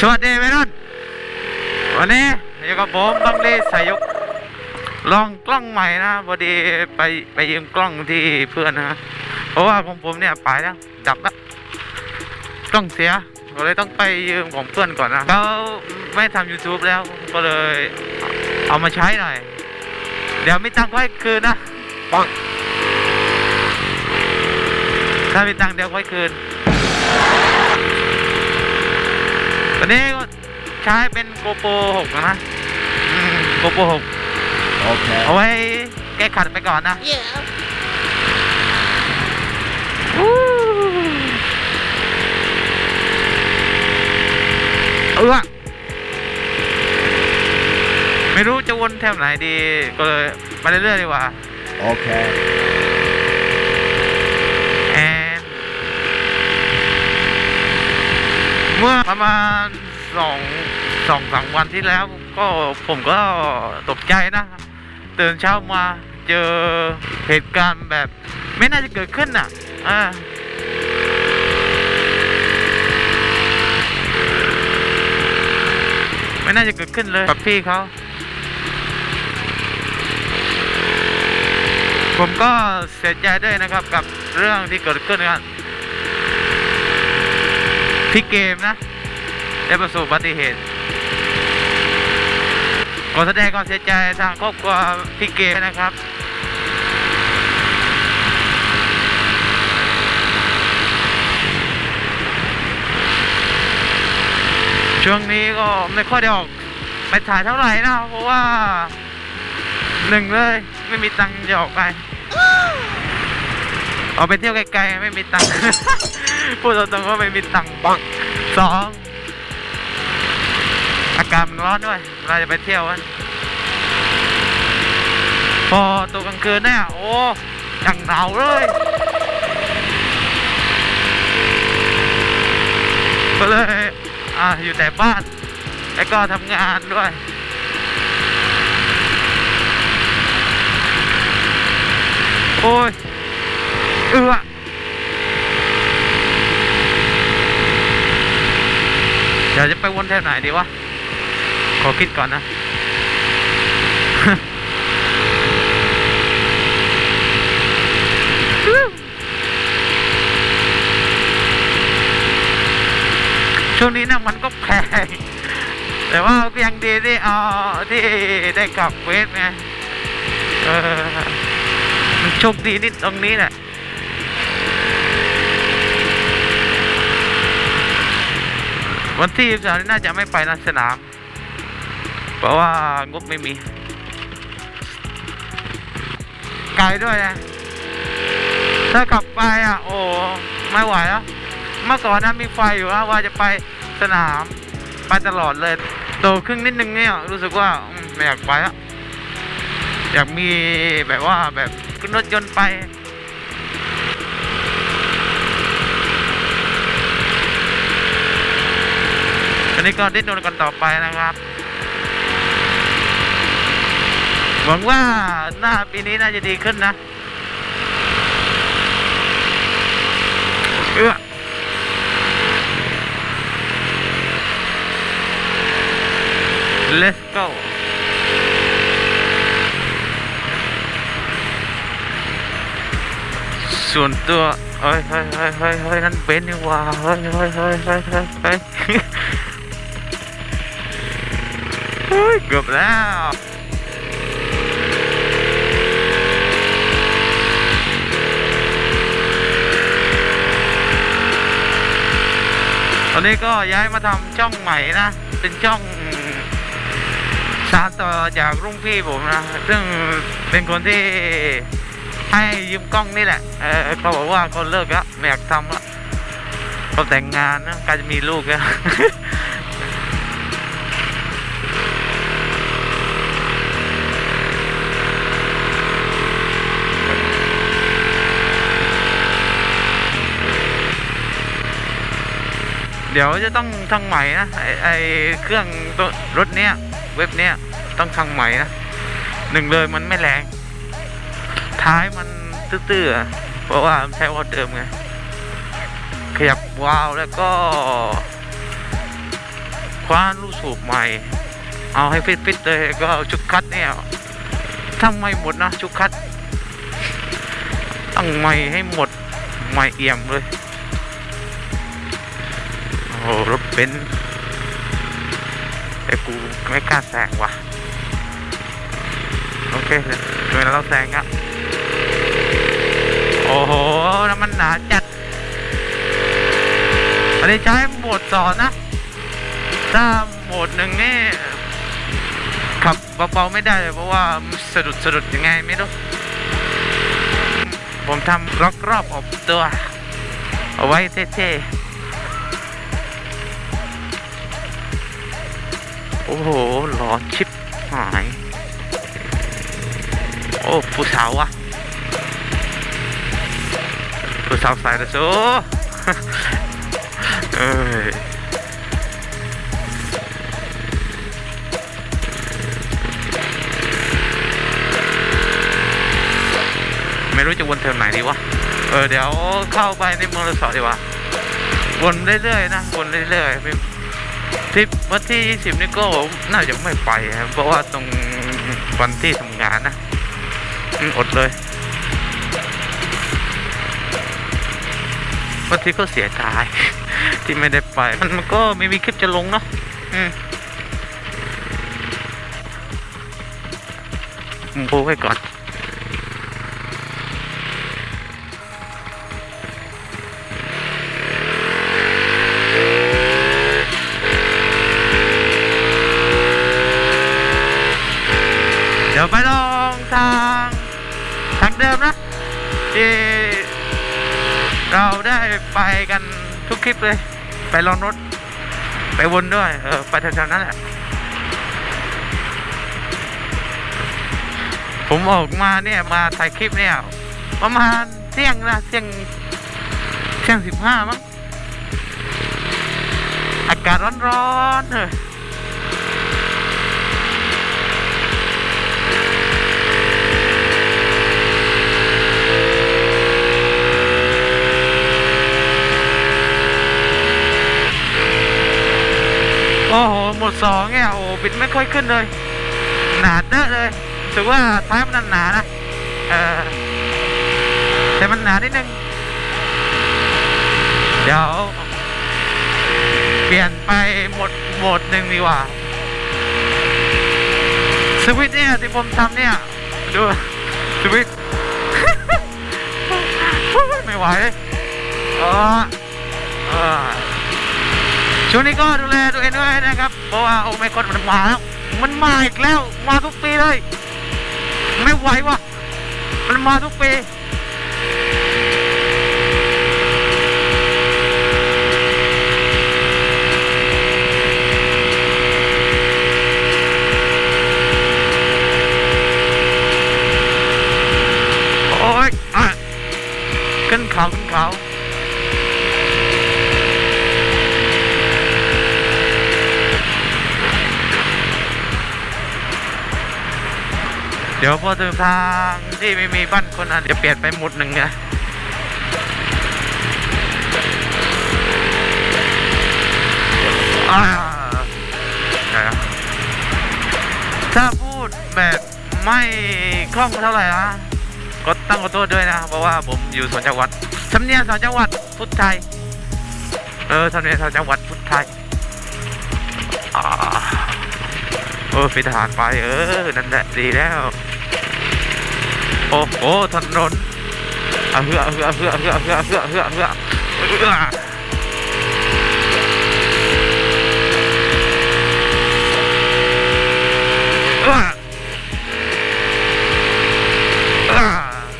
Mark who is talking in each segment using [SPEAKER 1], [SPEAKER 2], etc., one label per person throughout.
[SPEAKER 1] สวัสดีเวรุ่นวันนี้อยู่กับผมต้องรีสายุกลองกล้องใหม่นะพอดีไปไปยืมกล้องที่เพื่อนนะเพราะว่าของผมเนี่ยไปแล้ว ล้วกล้องเสียก็เลยต้องไปยืมของเพื่อนก่อนนะเขาไม่ทำ YouTube แล้วก็เลยเอามาใช้หน่อย เดี๋ยวมีตังค์ค่อยคืนนะปังถ้ามีตังค์เดี๋ยวค่อยคืนตอนนี้ก็ใช้เป็นโกโปร6นะโกโปร6
[SPEAKER 2] Okay.
[SPEAKER 1] เอาไว้แก้ขัดไปก่อนนะ
[SPEAKER 3] Yeah.
[SPEAKER 1] เออไม่รู้จะวนแถวไหนดี ก็เลยไปเรื่อยๆดีกว่า
[SPEAKER 2] Okay.
[SPEAKER 1] แอนเมื่อประมาณสองสองสามวันที่แล้ว ก็ผมก็ตกใจนะ ตื่นเช้ามาเจอเหตุการณ์แบบ ไม่น่าจะเกิดขึ้นอะอ่า ไม่น่าจะเกิดขึ้นเลยกับพี่เขาผมก็เสียใจด้วยนะครับกับเรื่องที่เกิดขึ้นครับพี่เกมนะได้ประสบอุบัติเหตุขอแสดงความเสียใจทางครอบครัวพี่เกมนะครับ ช่วงนี้ก็ไม่ค่อยได้ออกไปถ่ายเท่าไหร่นะเพราะว่าหนึ่งเลยไม่มีตังค์จะออกไปออกไปเที่ยวไกลๆไม่มีตังค์พูดตรงๆว่าไม่มีตังค์บ้างสองอากาศมันร้อนด้วยเราจะไปเที่ยวกันพอตัวกลางคืนเนี่ยโอ้อย่างหนาวเลยก็เลย อะอยู่แต่บ้าน แล้วก็ทำงานด้วยโอ้ยเอือเดี๋ยวจะไปวนแถวไหนดีวะ ขอคิดก่อนนะ ช่วงนี้นะ มันก็แพง แต่ว่าก็ยังดีที่เอาที่ได้กลับเวฟไงเออมันโชคดีนิดตรงนี้แหละวันที่สามน่าจะไม่ไปนะสนาม เพราะว่างบไม่มี ไกลด้วยนะ ถ้ากลับไปอะ โอ้ ไม่ไหวแล้ว เมื่อก่อนนะมีไฟอยู่นะว่าจะไป สนามไปตลอดเลย โตขึ้นนิดนึงเนี่ยรู้สึกว่าอืมไม่อยากไปล้วอยากมีแบบว่าแบบขึ้นรถยนต์ไปอันนี้ก็ดิ้นรนกันต่อไปนะครับ หวังว่าหน้าปีนี้น่าจะดีขึ้นนะเออ let's go ส่วนตัวเฮ้ยเฮ้ยเฮ้ยเฮ้ยเฮ้ยนั่นเบนนี่ว่าเฮ้ยเฮ้ยเฮ้ยเฮ้ยเฮ้ยเฮ้ยเฮ้ยเกือบแล้วตอนนี้ก็ย้ายมาทำช่องใหม่นะ เป็นช่อง สานต่อจากรุ่งพี่ผมนะ ซึ่งเป็นคนที่ให้ยืมกล้องนี่แหละ เออเขาบอกว่าเขาเลิกแล้วไม่อยากทำแล้วเขาแต่งงานนะการจะมีลูกแล้วเดี๋ยวจะต้องทางใหม่นะไอไอเครื่องตัวรถเนี้ย เว็บเนี้ยต้องทางใหม่นะหนึ่งเลยมันไม่แรง ท้ายมันตื้อๆเพราะว่ามันใช้วอลเดิมไงขยับวาล์วแล้วก็คว้านลูกสูบใหม่ เอาให้ฟิตๆเลยก็เอาชุดคัดเนี่ยทำไม่หมดนะชุดคัดต้องใหม่ให้หมดใหม่เอี่ยมเลยโอ้รถเป็น แต่กูไม่กล้าแซงว่ะ โอเคเลยเวลาเราแซงอะโอ้โหน้ำมันหนาจัด อันนี้ใช้โหมดสอนนะ ถ้าโหมดหนึ่งนี่ขับเบาๆไม่ได้เลยเพราะว่าสะดุดสะดุดยังไงไม่รู้ ผมทำล็อกรอบออกตัว เอาไว้เท่ๆ โอ้โหหลอนชิปหาย โอ้ผู้สาววะผู้สาวใส่ละโซเอ้ยไม่รู้จะวนเทอมไหนดีวะ เออเดี๋ยวเข้าไปในเมืองรีสอร์ทดีกว่าวนเรื่อยๆนะวนเรื่อยๆ ทริปวันที่ 20 นี่ก็น่าจะไม่ไปครับเพราะว่าตรงวันที่ทำงานนะอดเลยบางทีก็เสียดาย ที่ไม่ได้ไป มันมันก็ไม่มีคลิปจะลงเนาะอืมพูดไว้ก่อน ดี๋ยวไปลองทางทางเดิมนะที่เราได้ไปกันทุกคลิปเลย ไปลองรถไปวนด้วยเออไปแถวๆนั้นแหละผมออกมาเนี่ยมาถ่ายคลิปเนี่ยประมาณเที่ยงนะเที่ยงเที่ยงสิบห้ามั้งอากาศร้อนๆเออ สองเนี่ยโอ้บิดไม่ค่อยขึ้นเลย หนาเด้อะเลยถือว่าท้ายมันหนานะเออแต่มันหนานิดนึง เดี๋ยว เปลี่ยนไปโหมดโหมดหนึ่งดีกว่า สวิตเนี่ยที่ผมทำเนี่ย ดูสวิตไม่ไหวเลยอ๋อเออ ช่วงนี้ก็ดูแลตัวเองด้วยนะครับ เพราะว่าโอไมคอนมันมาแล้วมันมาอีกแล้วมาทุกปีเลย ไม่ไหววะมันมาทุกปีโอ้ยอะขึ้นเขาขึ้นเขา เดี๋ยวพอถึงทางที่ไม่มีบ้านคนอะเดี๋ยวเปลี่ยนไปหมุดหนึ่งนะถ้าพูดแบบไม่คล่องเท่าไหร่นะก็ตั้งขอโทษด้วยนะ เพราะว่าผมอยู่สวนจังหวัดสำเนียงสวนจังหวัดพุทธไทย เออสำเนียงสวนจังหวัดพุทธไทย อเออเป็นทหารไปเออ นั่นแหละดีแล้ว โอ้โหถนนเฮืออะเฮือะเฮือะเฮือะเฮือะเฮือะเฮือะเฮือเฮือ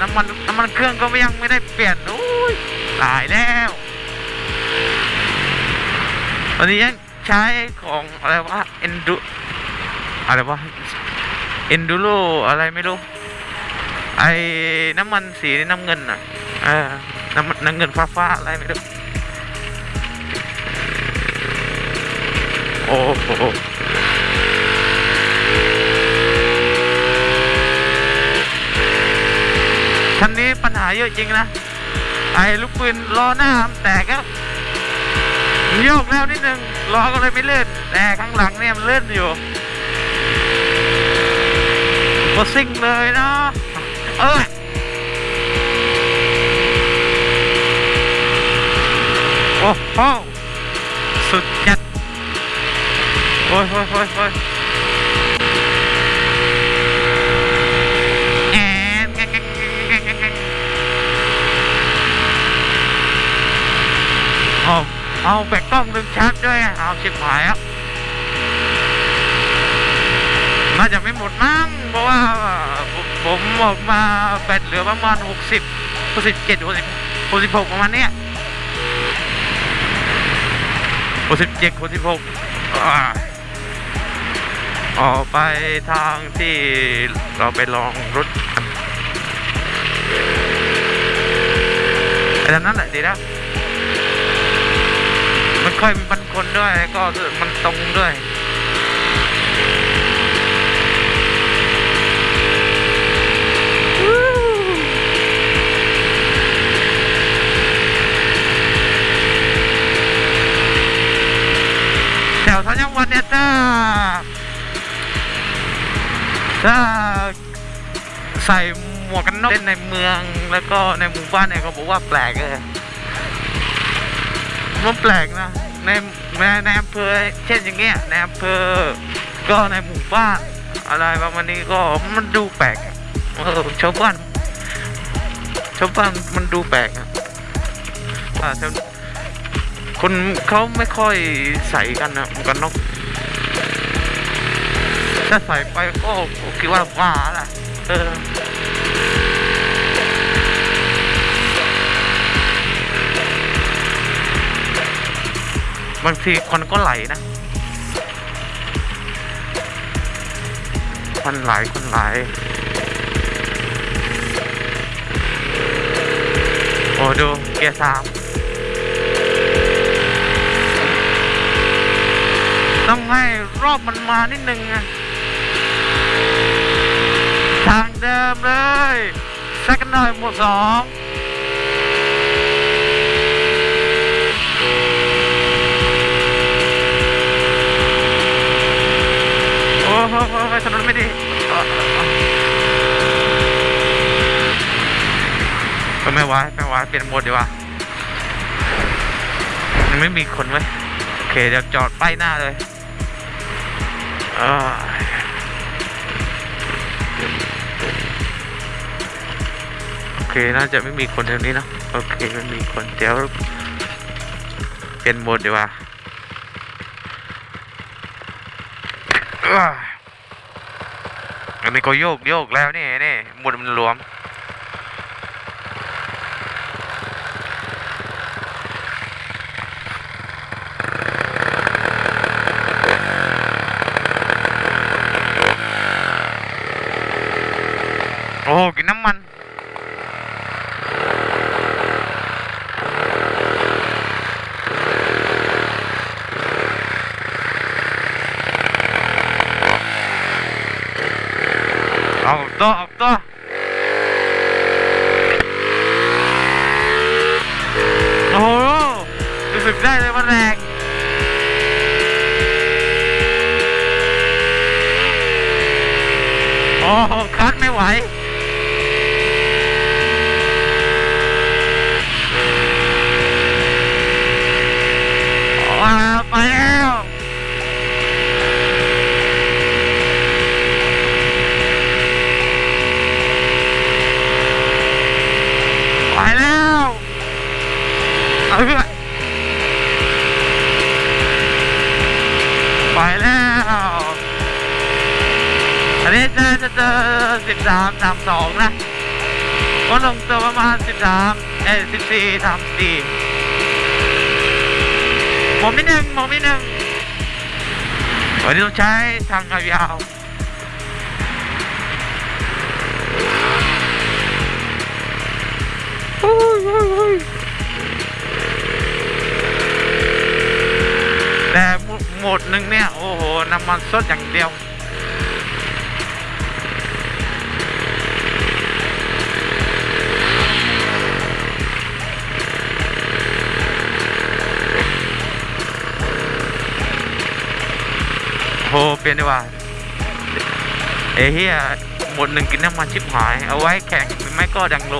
[SPEAKER 1] น้ำมันน้ำมันเครื่องก็ยังไม่ได้เปลี่ยนอุ้ยตายแล้ว ตอนนี้ยังใช้ของอะไรวะเอนดู อะไรวะเอนดูโรอะไรไม่รู้ ไอ้น้ำมันสีน้ำเงินอะเออน้ำน้ำเงินฟ้าฟ้าๆอะไรไม่รู้ โอ้โหคันนี้ปัญหาเยอะจริงนะ ไอ้ลูกปืนล้อหน้าแตกก็โยกแล้วนิดนึงล้อก็เลยไม่เลื่อนแต่ข้างหลังเนี่ยมันเลื่อนอยู่ ก็ซิ่งเลยนะ เออโอ้โหสุดจัดโอ้ยโอ้ยโอ้ยโอ้ยแอนเอาเอาแบกกล้องดึงชาร์จด้วยเอาชิบหายอะน่าจะไม่หมดมั้ง เพราะว่าผมผมออกมาแบตเหลือประมาณ 60 67 60 66ประมาณเนี้ย67 66อ่าออกไปทางที่เราไปลองรถกันไอ้ทางนั้นแหละดีแล้วมันค่อยมันคนด้วยก็มันตรงด้วย วทั้งจังหวัดเนี่ยถ้าถ้าใส่หมวกกันน็อกเล่นในเมืองแล้วก็ในหมู่บ้านเนี่ยเขาบอกว่าแปลกเลยมันแปลกนะในในอำเภอเช่นอย่างเงี้ยในอำเภอก็ในหมู่บ้านอะไรประมาณนี้ก็มันดูแปลกเออชาวบ้านชาวบ้านมันดูแปลกอะอ่าแถว คนเขาไม่ค่อยใส่กันนะหมวกกันน็อกถ้าใส่ไปก็คิดว่าบ้าแหละเออบางทีคนก็ไหลนะ คนไหลคนไหล โอ้ดูเกียร์สาม ต้องให้รอบมันมานิดนึงอะทางเดิมเลยสักหน่อยหมดสองโอ้โหถนนไม่ดีก็ไม่ไหวไม่ไหวเปลี่ยนโหมดดีกว่ามันไม่มีคนไว้ยโอเค เดี๋ยวจอดป้ายหน้าเลย โอเค น่าจะไม่มีคนแถวนี้นะโอเคไม่มีคนเดี๋ยวเปลี่ยนโหมดดีกว่าอันนี้ก็โยกโยกแล้วนี่นี่หมดมันรวม อ้กินน้ำมัน ว้าไปแล้วไปแล้วเอาเพื่อนไปแล้วอันนี้จะจะเจอสิบสามสามสองนะก็ลงตัวประมาณสิบสามเอ้สิบสี่สามสี่ มอไม่หนึ่งมอไม่หนึ่งวันนี้ต้องใช้ทางยาวโอ้โอ้ยโอ้ยแต่หมวหมโหมดหนึ่งเนี่ย โอ้โห น้ำมันสดอย่างเดียว หเปลี่ยนดีกว่าเอเฮียหมดหนึ่งกินน้ำมันชิบหาย เอาไว้แข่งหรือไม่ก็ดังโล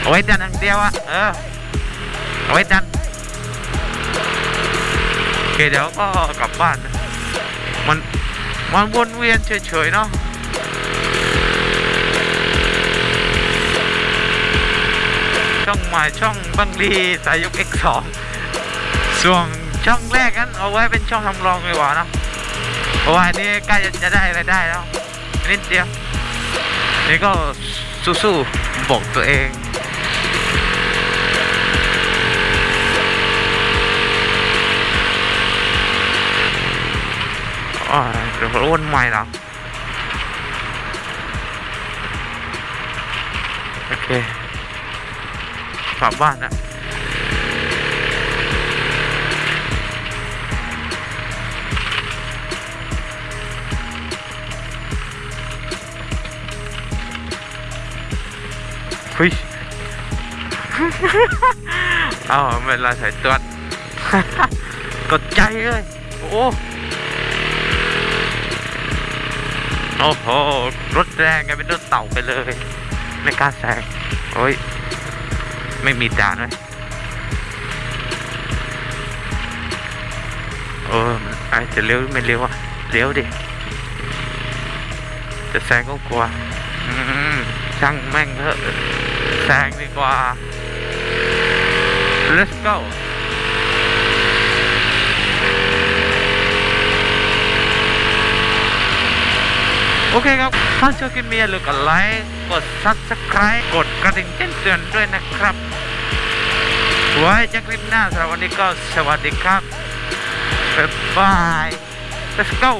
[SPEAKER 1] เอาไว้ดันอย่างเดียวอะเออ เอาไว้ดันโอเคเดี๋ยวก็กลับบ้าน มันมันวนเวียนเฉยๆเนาะช่องใหม่ช่องบังลีสายยุก X2 ส่วนช่องแรกนั้นเอาไว้เป็นช่องทำรองดีกว่านะ ราะว่าอันนี้ใกล้จะจะได้รายได้แล้วนิดเดียวนี่ก็สู้ๆบอกตัวเองอ๋อเดี๋ยววนใหม่ละโอเคกลับบ้านนะ เฮ้ยเอาเวลาใส่ตัวกดใจเลย โอ้โอ้โห รถแรงไงเป็นรถเต่าไปเลย ไม่กล้าแซงโอ้ย ไม่มีด่านเลยเออมันไอจะเลี้ยวหรือไม่เลี้ยวอะเลี้ยวดิ จะแซงก็กลัวอืมช่างแม่งเถอะ แซงดีกว่า let's go โอเคครับ ถ้าชอบคลิปนี้อย่าลืมกดไลค์ กด subscribe กดกระดิ่งแจ้งเตือนด้วยนะครับ ไว้เจอกันคลิปหน้าสำหรับวันนี้ก็สวัสดีครับบ๊ายบาย let's go